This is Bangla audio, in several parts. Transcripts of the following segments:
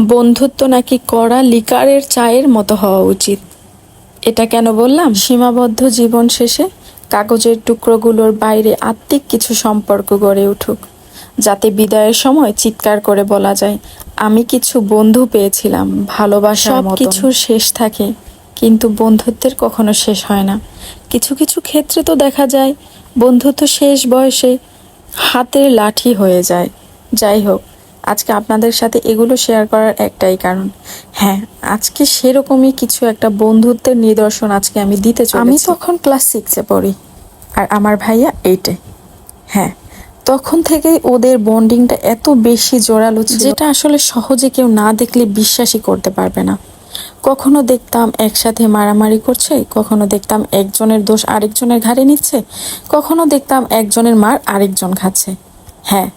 বন্ধুত্ব নাকি কড়া লিকারের চায়ের মতো হওয়া উচিত? এটা কেন বললাম? সীমাবদ্ধ জীবন শেষে কাগজের টুকরোগুলোর বাইরে আত্মিক কিছু সম্পর্ক গড়ে উঠুক যাতে বিদায়ের সময় চিৎকার করে বলা যায় আমি কিছু বন্ধু পেয়েছিলাম ভালোবাসার মতো কিছুর শেষ থাকে কিন্তু বন্ধুত্বের কখনো শেষ হয় না। কিছু কিছু ক্ষেত্রে তো দেখা যায় বন্ধুত্ব শেষ বয়সে হাতের লাঠি হয়ে যায়। যাই হোক আজকে আপনাদের সাথে এগুলো শেয়ার করার একটাই কারণ। হ্যাঁ আজকে সেরকমই কিছু একটা বন্ধুত্বের নিদর্শন আজকে আমি দিতে চাই আমি তখন ক্লাস সিক্সে পড়ি। আর আমার ভাইয়া এইটে হ্যাঁ তখন থেকেই ওদের বন্ডিংটা এত বেশি জোরালো ছিল যেটা আসলে সহজে কেউ না দেখলে বিশ্বাসই করতে পারবে না। কখনো দেখতাম একসাথে মারামারি করছে কখনো দেখতাম একজনের দোষ আরেকজনের ঘাড়ে নিচ্ছে কখনো দেখতাম একজনের মার আরেকজন খাচ্ছে। হ্যাঁ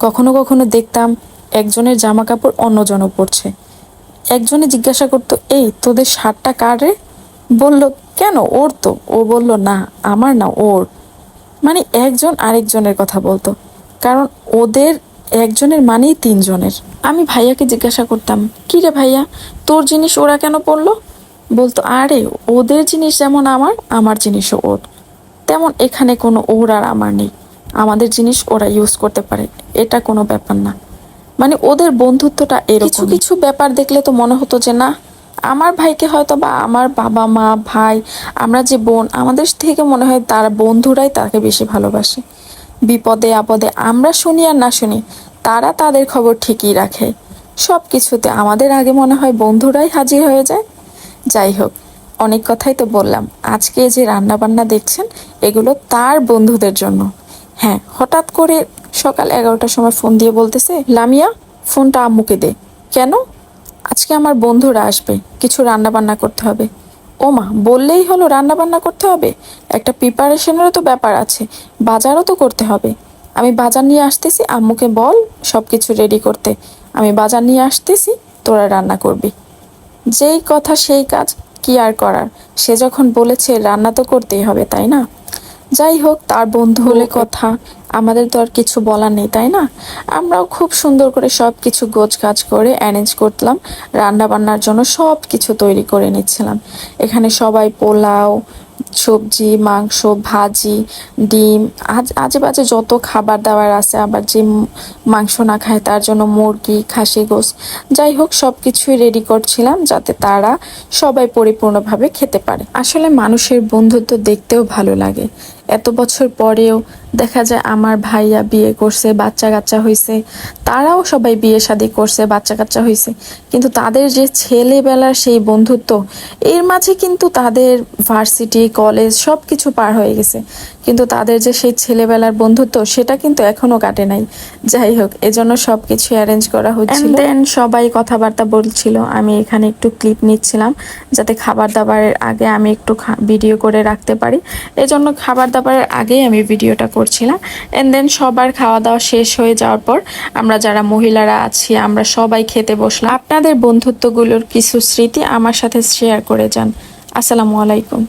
কখনো কখনো দেখতাম একজনের জামা কাপড় অন্যজনও পরছে। একজনে জিজ্ঞাসা করতো, এই, তোদের শার্টটা কার রে? বলল, কেন? ওর তো। ও বলল, না, আমার না, ওর। মানে একজন আরেকজনের কথা বলতো, কারণ ওদের একজনের মানেই তিনজনের। আমি ভাইয়াকে জিজ্ঞাসা করতাম, কি রে ভাইয়া, তোর জিনিস ওরা কেন পড়ল বলতো, আরে, ওদের জিনিস যেমন আমার আমার জিনিসও ওর। তেমন এখানে কোনো ওর আর আমার নেই। আমাদের জিনিস ওরা ইউজ করতে পারে। এটা কোনো ব্যাপার না। মানে ওদের বন্ধুত্বটা এরকম কিছু কিছু ব্যাপার দেখলে তো মনে হতো যে, না, আমার ভাইকে হয়তো বা আমার বাবা মা, ভাই, আমরা যে বোন, আমাদের থেকে মনে হয় তার বন্ধুরাই তাকে বেশি ভালোবাসে। বিপদে আপদে আমরা শুনি আর না শুনি, তারা তাদের খবর ঠিকই রাখে। সব কিছুতে আমাদের আগে মনে হয় বন্ধুরাই হাজির হয়ে যায়। যাই হোক, অনেক কথাই তো বললাম। আজকে যে রান্না বান্না দেখছেন, এগুলো তার বন্ধুদের জন্য। হ্যাঁ হঠাৎ করে সকাল এগারোটার সময় ফোন দিয়ে বলতেছে, লামিয়া, ফোনটা আম্মুকে দে। কেন? আজকে আমার বন্ধুরা আসবে, কিছু রান্না বান্না করতে হবে। ও মা বললেই হলো রান্না বান্না করতে হবে? একটা প্রিপারেশনেরও তো ব্যাপার আছে, বাজারও তো করতে হবে। আমি বাজার নিয়ে আসতেছি, আম্মুকে বল সব কিছু রেডি করতে। আমি বাজার নিয়ে আসতেছি, তোরা রান্না করবি। যেই কথা সেই কাজ, কি আর করার? সে যখন বলেছে রান্না তো করতেই হবে, তাই না? যাই হোক তার বন্ধু হলে কথা। আমাদের তো আর কিছু বলার নেই, তাই না? আমরাও খুব সুন্দর করে সব কিছু গোছ গাছ করে অ্যারেঞ্জ করলাম। রান্না বান্নার জন্য সব কিছু তৈরি করে নিচ্ছিলাম। এখানে সবাই পোলাও সবজি, মাংস, ভাজি, ডিম, আজ আজে বাজে যত খাবার দাবার আছে, আবার যে মাংস না খায় তার জন্য মুরগি, খাসি গোস যাই হোক সব কিছুই রেডি করছিলাম যাতে তারা সবাই পরিপূর্ণভাবে খেতে পারে। আসলে মানুষের বন্ধুত্ব দেখতেও ভালো লাগে। এত বছর পরেও দেখা যায় আমার ভাইয়া বিয়ে করছে বাচ্চা কাচ্চা হয়েছে তারাও সবাই বিয়ে শাদি করছে বাচ্চা কাচ্চা হয়েছে কিন্তু তাদের যে ছেলেবেলার সেই বন্ধুত্ব, এর মাঝে কিন্তু তাদের ভার্সিটি কলেজ সব কিছু পার হয়ে গেছে। কিন্তু তাদের যে সেই ছেলেবেলার বন্ধুত্ব, সেটা কিন্তু এখনও কাটে নাই। যাই হোক, এজন্য সব কিছু অ্যারেঞ্জ করা হচ্ছিল। দেন সবাই কথাবার্তা বলছিল। আমি এখানে একটু ক্লিপ নিচ্ছিলাম, যাতে খাবার দাবারের আগে আমি একটু ভিডিও করে রাখতে পারি। এজন্য খাবার দাবারের আগেই আমি ভিডিওটা করছিলাম। এন্ড দেন সবার খাওয়া দাওয়া শেষ হয়ে যাওয়ার পর আমরা যারা মহিলারা আছি, আমরা সবাই খেতে বসলাম। আপনাদের বন্ধুত্বগুলোর কিছু স্মৃতি আমার সাথে শেয়ার করে যান। আসসালামু আলাইকুম।